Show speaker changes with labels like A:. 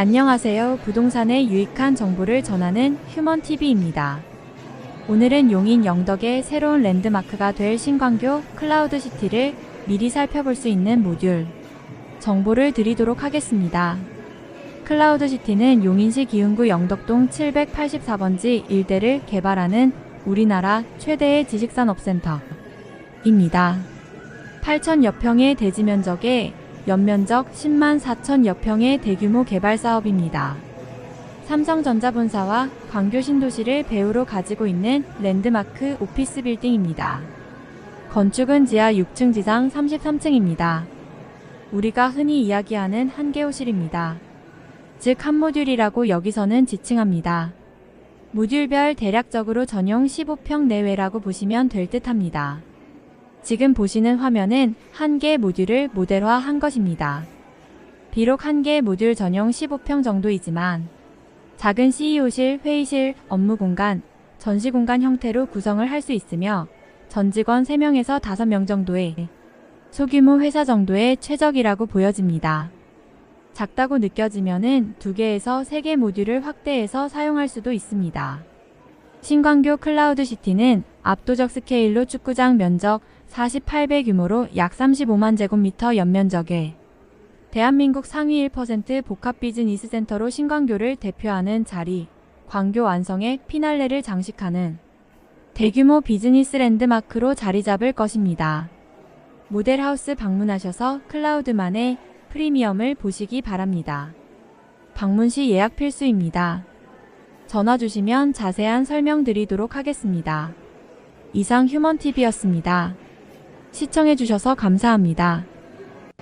A: 안녕하세요. 부동산의 유익한 정보를 전하는 휴먼TV입니다. 오늘은 용인 영덕의 새로운 랜드마크가 될 신광교 클라우드시티를 미리 살펴볼 수 있는 모듈 정보를 드리도록 하겠습니다. 클라우드시티는 용인시 기흥구 영덕동 784번지 일대를 개발하는 우리나라 최대의 지식산업센터입니다. 8천여 평의 대지 면적에 연면적 10만 4천여 평의 대규모 개발 사업입니다. 삼성전자 본사와 광교 신도시를 배후로 가지고 있는 랜드마크 오피스 빌딩입니다. 건축은 지하 6층 지상 33층입니다. 우리가 흔히 이야기하는 한개호실입니다. 즉 한 모듈이라고 여기서는 지칭합니다. 모듈별 대략적으로 전용 15평 내외라고 보시면 될 듯합니다. 지금 보시는 화면은 한 개 모듈을 모델화한 것입니다. 비록 한 개 모듈 전용 15평 정도이지만 작은 CEO실, 회의실, 업무 공간, 전시 공간 형태로 구성을 할 수 있으며 전 직원 3명에서 5명 정도의 소규모 회사 정도의 최적이라고 보여집니다. 작다고 느껴지면은 2개에서 3개 모듈을 확대해서 사용할 수도 있습니다. 신광교 클라우드 시티는 압도적 스케일로 축구장 면적 48배 규모로 약 35만 제곱미터 연면적에 대한민국 상위 1% 복합 비즈니스 센터로 신광교를 대표하는 자리, 광교 완성의 피날레를 장식하는 대규모 비즈니스 랜드마크로 자리 잡을 것입니다. 모델하우스 방문하셔서 클라우드만의 프리미엄을 보시기 바랍니다. 방문 시 예약 필수입니다. 전화 주시면 자세한 설명 드리도록 하겠습니다. 이상 휴먼TV였습니다. 시청해주셔서 감사합니다.